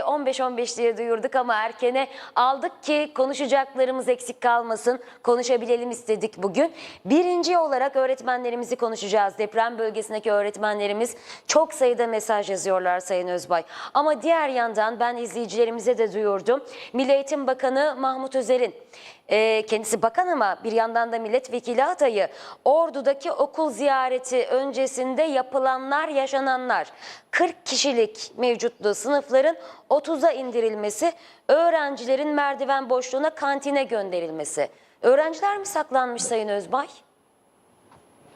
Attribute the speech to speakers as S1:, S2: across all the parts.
S1: 15-15 diye duyurduk ama erkene aldık ki konuşacaklarımız eksik kalmasın. Konuşabilelim istedik bugün. Birinci olarak öğretmenlerimizi konuşacağız. Deprem bölgesindeki öğretmenlerimiz çok sayıda mesaj yazıyorlar Sayın Özbay. Ama diğer yandan ben izleyicilerimize de duyurdum. Milli Eğitim Bakanı Mahmut Özer'in e, kendisi bakan ama bir yandan da milletvekili adayı Ordu'daki okul ziyareti öncesinde yapılanlar yaşananlar 40 kişilik mevcutlu sınıfların 30'a indirilmesi öğrencilerin merdiven boşluğuna kantine gönderilmesi. Öğrenciler mi saklanmış Sayın Özbay?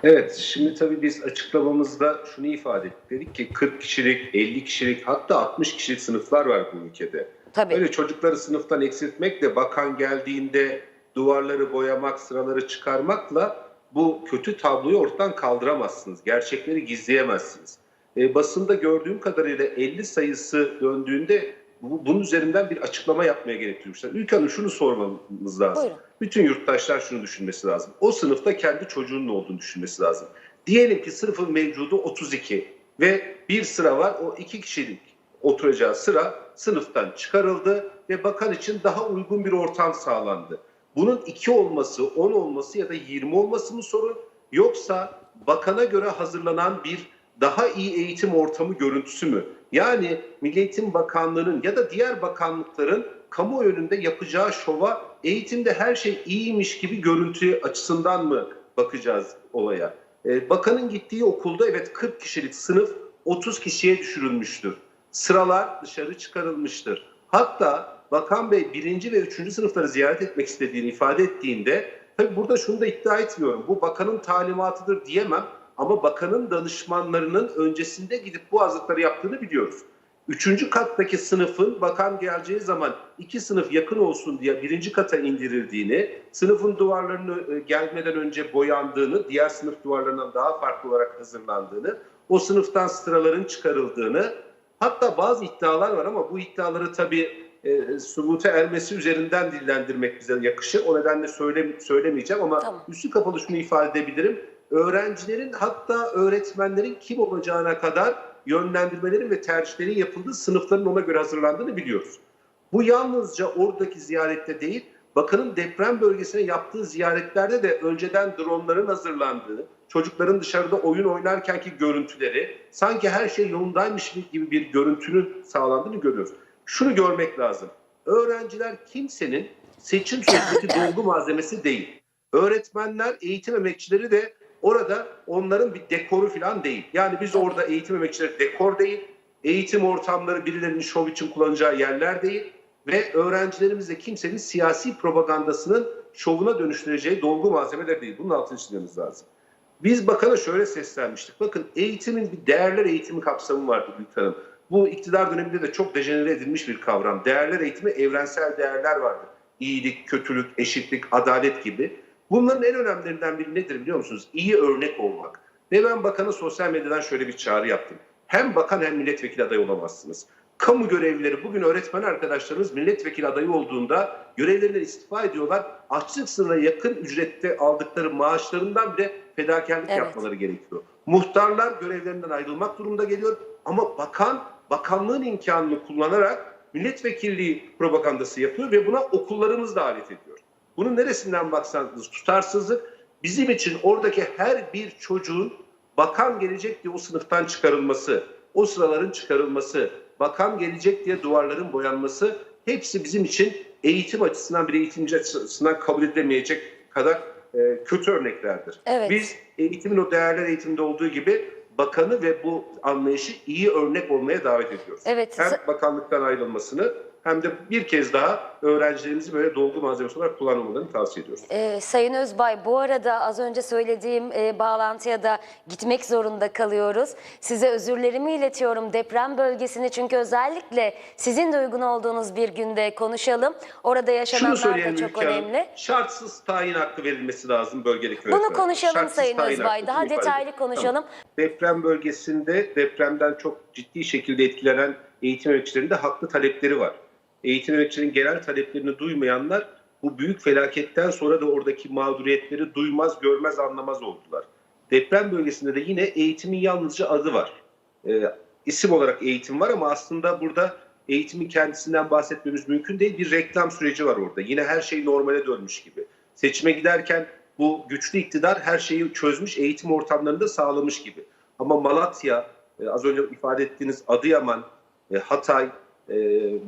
S2: Evet, şimdi tabii biz açıklamamızda şunu ifade ettik. Dedik ki 40 kişilik, 50 kişilik hatta 60 kişilik sınıflar var bu ülkede.
S1: Tabii.
S2: Böyle çocukları sınıftan eksiltmek de bakan geldiğinde duvarları boyamak, sıraları çıkarmakla bu kötü tabloyu ortadan kaldıramazsınız. Gerçekleri gizleyemezsiniz. E, basında gördüğüm kadarıyla 50 sayısı döndüğünde bu, bunun üzerinden bir açıklama yapmaya gerektiriyormuşlar. Ülke Hanım şunu sormamız lazım.
S1: Buyurun.
S2: Bütün yurttaşlar şunu düşünmesi lazım. O sınıfta kendi çocuğunun olduğunu düşünmesi lazım. Diyelim ki sınıfın mevcudu 32 ve bir sıra var. O iki kişilik oturacağı sıra sınıftan çıkarıldı ve bakan için daha uygun bir ortam sağlandı. Bunun 2 olması, 10 olması ya da 20 olması mı sorun? Yoksa bakana göre hazırlanan bir daha iyi eğitim ortamı görüntüsü mü? Yani Milli Eğitim Bakanlığı'nın ya da diğer bakanlıkların kamuoyu önünde yapacağı şova eğitimde her şey iyiymiş gibi görüntü açısından mı bakacağız olaya? Ee, bakanın gittiği okulda evet 40 kişilik sınıf 30 kişiye düşürülmüştür. Sıralar dışarı çıkarılmıştır. Hatta Bakan Bey birinci ve üçüncü sınıfları ziyaret etmek istediğini ifade ettiğinde tabii burada şunu da iddia etmiyorum. Bu bakanın talimatıdır diyemem ama bakanın danışmanlarının öncesinde gidip bu hazırlıkları yaptığını biliyoruz. Üçüncü kattaki sınıfın bakan geleceği zaman iki sınıf yakın olsun diye birinci kata indirildiğini, sınıfın duvarlarını e, gelmeden önce boyandığını, diğer sınıf duvarlarından daha farklı olarak hazırlandığını, o sınıftan sıraların çıkarıldığını, hatta bazı iddialar var ama bu iddiaları tabii e, subuta ermesi üzerinden dillendirmek bize yakışır. O nedenle söyle, söylemeyeceğim ama
S1: Tamam.
S2: üstü kapalı şunu ifade edebilirim. Öğrencilerin hatta öğretmenlerin kim olacağına kadar yönlendirmelerin ve tercihlerin yapıldığı sınıfların ona göre hazırlandığını biliyoruz. Bu yalnızca oradaki ziyarette değil, bakanın deprem bölgesine yaptığı ziyaretlerde de önceden dronların hazırlandığı, çocukların dışarıda oyun oynarkenki görüntüleri, sanki her şey yolundaymış gibi bir görüntünün sağlandığını görüyoruz. Şunu görmek lazım. Öğrenciler kimsenin seçim sürecindeki dolgu malzemesi değil. Öğretmenler, eğitim emekçileri de orada onların bir dekoru falan değil. Yani biz orada eğitim emekçileri dekor değil, eğitim ortamları birilerinin şov için kullanacağı yerler değil ve öğrencilerimiz de kimsenin siyasi propagandasının şovuna dönüştüreceği dolgu malzemeler değil. Bunun altını çizmemiz lazım. Biz bakana şöyle seslenmiştik. Bakın eğitimin bir değerler eğitimi kapsamı vardı Gülten Hanım. Bu iktidar döneminde de çok dejenere edilmiş bir kavram. Değerler eğitimi evrensel değerler vardı. İyilik, kötülük, eşitlik, adalet gibi. Bunların en önemlilerinden biri nedir biliyor musunuz? İyi örnek olmak. Ve ben bakana sosyal medyadan şöyle bir çağrı yaptım. Hem bakan hem milletvekili adayı olamazsınız. Kamu görevlileri bugün öğretmen arkadaşlarımız milletvekili adayı olduğunda görevlerinden istifa ediyorlar. Açlık sınırına yakın ücrette aldıkları maaşlarından bile fedakarlık
S1: Evet.
S2: yapmaları gerekiyor. Muhtarlar görevlerinden ayrılmak durumunda geliyor ama bakan bakanlığın imkanını kullanarak milletvekilliği propagandası yapıyor ve buna okullarımız da alet ediyor. Bunun neresinden baksanız tutarsızlık bizim için oradaki her bir çocuğun bakan gelecek diye o sınıftan çıkarılması, o sıraların çıkarılması, bakan gelecek diye duvarların boyanması hepsi bizim için eğitim açısından bir eğitimci açısından kabul edilemeyecek kadar e, kötü örneklerdir.
S1: Evet.
S2: Biz eğitimin o değerler eğitimde olduğu gibi bakanı ve bu anlayışı iyi örnek olmaya davet ediyoruz.
S1: Evet.
S2: Hem bakanlıktan ayrılmasını hem de bir kez daha öğrencilerimizi böyle dolgu malzemesi olarak kullanmamalarını tavsiye ediyoruz.
S1: Ee, Sayın Özbay bu arada az önce söylediğim e, bağlantıya da gitmek zorunda kalıyoruz. Size özürlerimi iletiyorum deprem bölgesini çünkü özellikle sizin de uygun olduğunuz bir günde konuşalım. Orada yaşananlar da çok
S2: Hanım,
S1: önemli.
S2: şartsız tayin hakkı verilmesi lazım bölgedeki
S1: Bunu
S2: öğretmenlere.
S1: konuşalım
S2: Şartsız
S1: Sayın Özbay. Daha
S2: bunu
S1: detaylı konuşalım.
S2: Tamam. Deprem bölgesinde depremden çok ciddi şekilde etkilenen eğitim emekçilerinin de haklı talepleri var. Eğitim emekçilerinin genel taleplerini duymayanlar bu büyük felaketten sonra da oradaki mağduriyetleri duymaz, görmez, anlamaz oldular. Deprem bölgesinde de yine eğitimin yalnızca adı var. Ee, isim olarak eğitim var ama aslında burada eğitimin kendisinden bahsetmemiz mümkün değil. Bir reklam süreci var orada. Yine her şey normale dönmüş gibi. Seçime giderken bu güçlü iktidar her şeyi çözmüş, eğitim ortamlarını da sağlamış gibi. Ama Malatya, e, az önce ifade ettiğiniz Adıyaman, e, Hatay, e,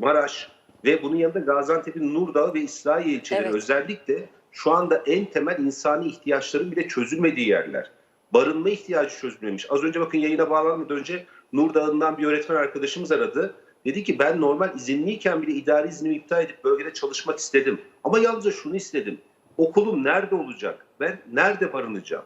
S2: Maraş ve bunun yanında Gaziantep'in Nurdağ ve İslahiye ilçeleri
S1: Evet.
S2: özellikle şu anda en temel insani ihtiyaçların bile çözülmediği yerler. Barınma ihtiyacı çözülmemiş. Az önce bakın yayına bağlanmadan önce Nurdağ'ından bir öğretmen arkadaşımız aradı. Dedi ki ben normal izinliyken bile idari iznimi iptal edip bölgede çalışmak istedim. Ama yalnızca şunu istedim. Okulum nerede olacak? Ben nerede barınacağım?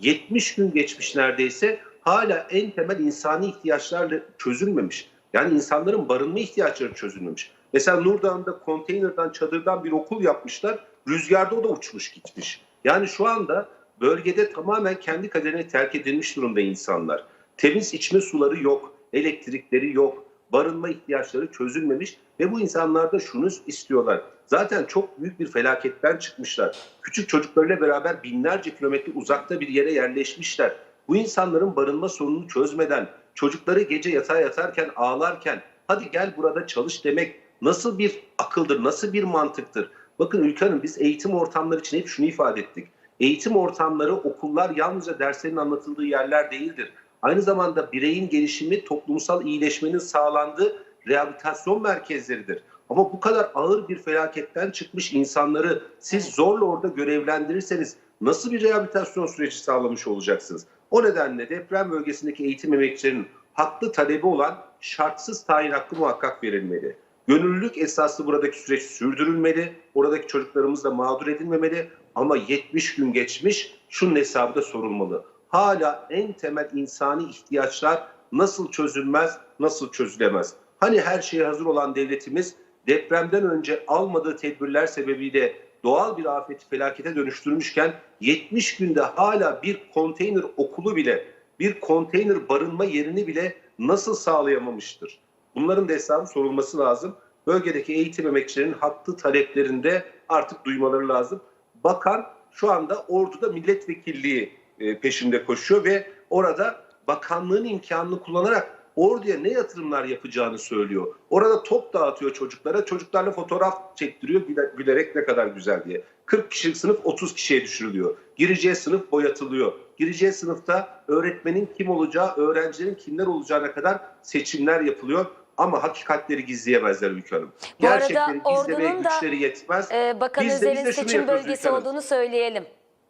S2: 70 gün geçmiş neredeyse hala en temel insani ihtiyaçlarla çözülmemiş. Yani insanların barınma ihtiyaçları çözülmemiş. Mesela Nurdağ'ında konteynerden, çadırdan bir okul yapmışlar. Rüzgarda o da uçmuş gitmiş. Yani şu anda bölgede tamamen kendi kaderine terk edilmiş durumda insanlar. Temiz içme suları yok, elektrikleri yok, barınma ihtiyaçları çözülmemiş ve bu insanlar da şunu istiyorlar. Zaten çok büyük bir felaketten çıkmışlar. Küçük çocuklarıyla beraber binlerce kilometre uzakta bir yere yerleşmişler. Bu insanların barınma sorununu çözmeden, çocukları gece yatağa yatarken ağlarken hadi gel burada çalış demek nasıl bir akıldır, nasıl bir mantıktır? Bakın Ülke Hanım biz eğitim ortamları için hep şunu ifade ettik. Eğitim ortamları, okullar yalnızca derslerin anlatıldığı yerler değildir. Aynı zamanda bireyin gelişimi, toplumsal iyileşmenin sağlandığı rehabilitasyon merkezleridir. Ama bu kadar ağır bir felaketten çıkmış insanları siz zorla orada görevlendirirseniz nasıl bir rehabilitasyon süreci sağlamış olacaksınız? O nedenle deprem bölgesindeki eğitim emekçilerinin haklı talebi olan şartsız tayin hakkı muhakkak verilmeli. Gönüllülük esaslı buradaki süreç sürdürülmeli. Oradaki çocuklarımız da mağdur edilmemeli. Ama 70 gün geçmiş şunun hesabı da sorulmalı. Hala en temel insani ihtiyaçlar nasıl çözülmez, nasıl çözülemez? Hani her şeye hazır olan devletimiz depremden önce almadığı tedbirler sebebiyle doğal bir afeti felakete dönüştürmüşken 70 günde hala bir konteyner okulu bile, bir konteyner barınma yerini bile nasıl sağlayamamıştır? Bunların da hesabı sorulması lazım. Bölgedeki eğitim emekçilerinin haklı taleplerinde artık duymaları lazım. Bakan şu anda orduda milletvekilliği e, peşinde koşuyor ve orada bakanlığın imkanını kullanarak orduya ne yatırımlar yapacağını söylüyor. Orada top dağıtıyor çocuklara. Çocuklarla fotoğraf çektiriyor güle- gülerek ne kadar güzel diye. 40 kişilik sınıf 30 kişiye düşürülüyor. Gireceği sınıf boyatılıyor. Gireceği sınıfta öğretmenin kim olacağı, öğrencilerin kimler olacağına kadar seçimler yapılıyor. Ama hakikatleri gizleyemezler Ülke Hanım.
S1: Bu arada
S2: Gerçekleri gizlemeye
S1: ordunun da,
S2: güçleri yetmez.
S1: Ee, Bakan
S2: Biz de- biz de şunu
S1: seçim
S2: yapıyoruz
S1: bölgesi
S2: Ülke Hanım.
S1: olduğunu söyleyelim.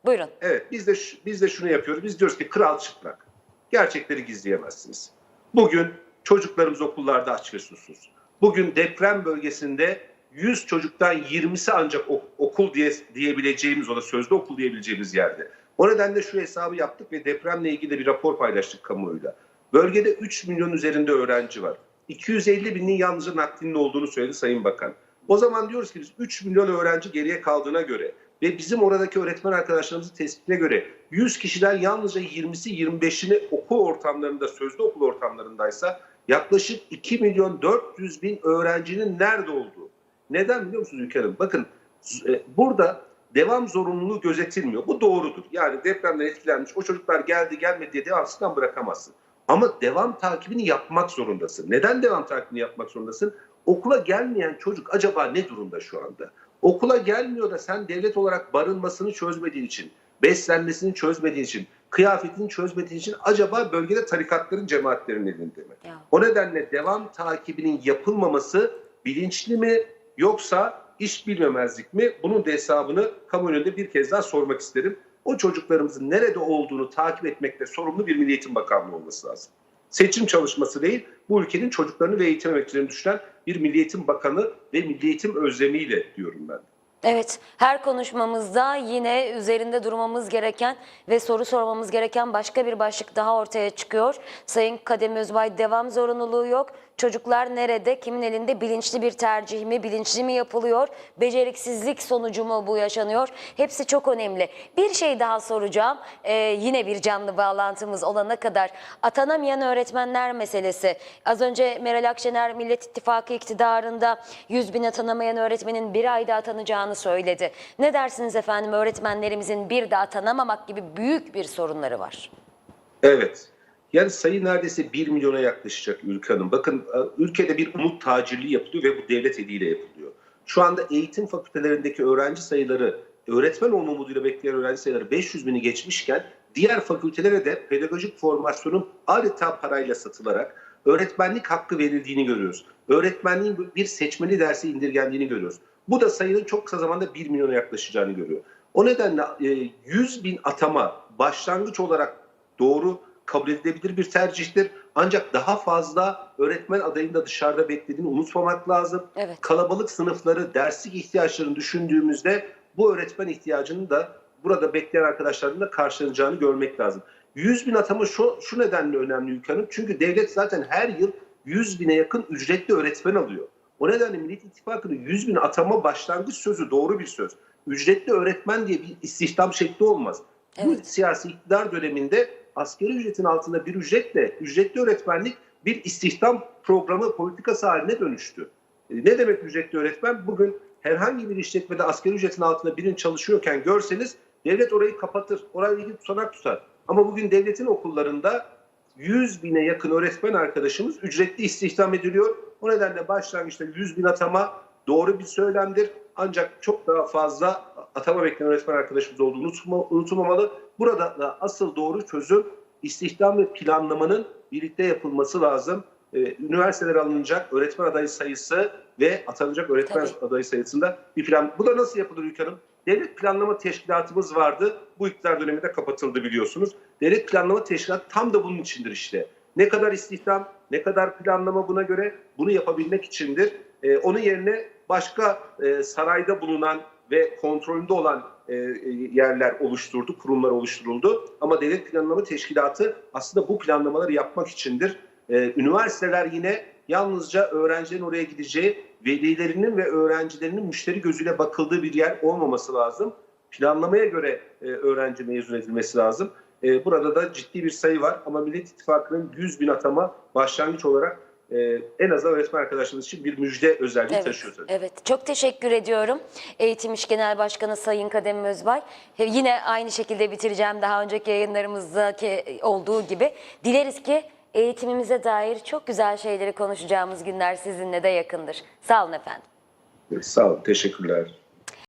S1: Buyurun.
S2: Evet biz de biz de şunu yapıyoruz. Biz diyoruz ki kral çıplak. Gerçekleri gizleyemezsiniz. Bugün çocuklarımız okullarda aç ve susuz. Bugün deprem bölgesinde 100 çocuktan 20'si ancak ok- okul diye diyebileceğimiz o da sözde okul diyebileceğimiz yerde. O nedenle şu hesabı yaptık ve depremle ilgili de bir rapor paylaştık kamuoyuyla. Bölgede 3 milyon üzerinde öğrenci var. 250 binin yalnızca naklinin olduğunu söyledi Sayın Bakan. O zaman diyoruz ki biz 3 milyon öğrenci geriye kaldığına göre ve bizim oradaki öğretmen arkadaşlarımızın tespitine göre 100 kişiden yalnızca 20'si 25'ini okul ortamlarında, sözlü okul ortamlarındaysa yaklaşık 2 milyon 400 bin öğrencinin nerede olduğu. Neden biliyor musunuz Ülker Hanım? Bakın e, burada devam zorunluluğu gözetilmiyor. Bu doğrudur. Yani depremden etkilenmiş o çocuklar geldi gelmedi diye devamsızdan bırakamazsın. Ama devam takibini yapmak zorundasın. Neden devam takibini yapmak zorundasın? Okula gelmeyen çocuk acaba ne durumda şu anda? Okula gelmiyor da sen devlet olarak barınmasını çözmediğin için, beslenmesini çözmediğin için, kıyafetini çözmediğin için acaba bölgede tarikatların, cemaatlerin elinde mi?
S1: Ya.
S2: O nedenle devam takibinin yapılmaması bilinçli mi yoksa iş bilmemezlik mi? Bunun da hesabını kamu önünde bir kez daha sormak isterim. O çocuklarımızın nerede olduğunu takip etmekle sorumlu bir Milli Eğitim Bakanlığı olması lazım. Seçim çalışması değil, bu ülkenin çocuklarını ve eğitim emekçilerini düşünen bir Milli Eğitim Bakanı ve Milli Eğitim özlemiyle diyorum ben.
S1: Evet, her konuşmamızda yine üzerinde durmamız gereken ve soru sormamız gereken başka bir başlık daha ortaya çıkıyor. Sayın Kadem Özbay devam zorunluluğu yok. Çocuklar nerede, kimin elinde bilinçli bir tercih mi, bilinçli mi yapılıyor, beceriksizlik sonucu mu bu yaşanıyor? Hepsi çok önemli. Bir şey daha soracağım, Ee, yine bir canlı bağlantımız olana kadar. Atanamayan öğretmenler meselesi. Az önce Meral Akşener Millet İttifakı iktidarında 100 bin atanamayan öğretmenin bir ayda atanacağını söyledi. Ne dersiniz efendim öğretmenlerimizin bir de atanamamak gibi büyük bir sorunları var.
S2: Evet. Yani sayı neredeyse 1 milyona yaklaşacak Ülke Hanım. Bakın e, ülkede bir umut tacirliği yapılıyor ve bu devlet eliyle yapılıyor. Şu anda eğitim fakültelerindeki öğrenci sayıları, öğretmen olma umuduyla bekleyen öğrenci sayıları 500 bini geçmişken diğer fakültelere de pedagojik formasyonun adeta parayla satılarak öğretmenlik hakkı verildiğini görüyoruz. Öğretmenliğin bir seçmeli dersi indirgendiğini görüyoruz. Bu da sayının çok kısa zamanda 1 milyona yaklaşacağını görüyor. O nedenle e, 100 bin atama başlangıç olarak doğru kabul edilebilir bir tercihtir. Ancak daha fazla öğretmen adayını da dışarıda beklediğini unutmamak lazım.
S1: Evet.
S2: Kalabalık sınıfları, derslik ihtiyaçlarını düşündüğümüzde bu öğretmen ihtiyacının da burada bekleyen arkadaşların da karşılanacağını görmek lazım. 100 bin atama şu, şu nedenle önemli Ülke Hanım. Çünkü devlet zaten her yıl 100 bine yakın ücretli öğretmen alıyor. O nedenle Millet İttifakı'nın 100 bin atama başlangıç sözü doğru bir söz. Ücretli öğretmen diye bir istihdam şekli olmaz. Bu
S1: Evet.
S2: siyasi iktidar döneminde asgari ücretin altında bir ücretle ücretli öğretmenlik bir istihdam programı politikası haline dönüştü. E, Ne demek ücretli öğretmen? Bugün herhangi bir işletmede asgari ücretin altında birinin çalışıyorken görseniz devlet orayı kapatır, orayla ilgili tutanak tutar. Ama bugün devletin okullarında 100 bine yakın öğretmen arkadaşımız ücretli istihdam ediliyor. O nedenle başlangıçta 100 bin atama doğru bir söylemdir. Ancak çok daha fazla atama bekleyen öğretmen arkadaşımız olduğu unutma- unutulmamalı. Burada da asıl doğru çözüm istihdam ve planlamanın birlikte yapılması lazım. Ee, üniversitelere alınacak öğretmen adayı sayısı ve atanacak öğretmen
S1: Tabii.
S2: adayı sayısında bir plan. Bu da nasıl yapılır Ülke Hanım? Devlet Planlama Teşkilatımız vardı. Bu iktidar döneminde kapatıldı biliyorsunuz. Devlet Planlama Teşkilatı tam da bunun içindir işte. Ne kadar istihdam, ne kadar planlama buna göre bunu yapabilmek içindir. Ee, onun yerine başka e, sarayda bulunan ve kontrolünde olan e, e, yerler oluşturdu, kurumlar oluşturuldu. Ama Devlet Planlama Teşkilatı aslında bu planlamaları yapmak içindir. Ee, üniversiteler yine yalnızca öğrencilerin oraya gideceği, velilerinin ve öğrencilerinin müşteri gözüyle bakıldığı bir yer olmaması lazım. Planlamaya göre e, öğrenci mezun edilmesi lazım. E, burada da ciddi bir sayı var ama Millet İttifakı'nın 100 bin atama başlangıç olarak e, en azından öğretmen arkadaşlarımız için bir müjde özelliği
S1: Evet,
S2: taşıyor. tabii.
S1: evet. Çok teşekkür ediyorum. Eğitim İş Genel Başkanı Sayın Kadem Özbay. Yine aynı şekilde bitireceğim daha önceki yayınlarımızdaki olduğu gibi. Dileriz ki eğitimimize dair çok güzel şeyleri konuşacağımız günler sizinle de yakındır. Sağ olun efendim.
S2: Sağ olun, teşekkürler.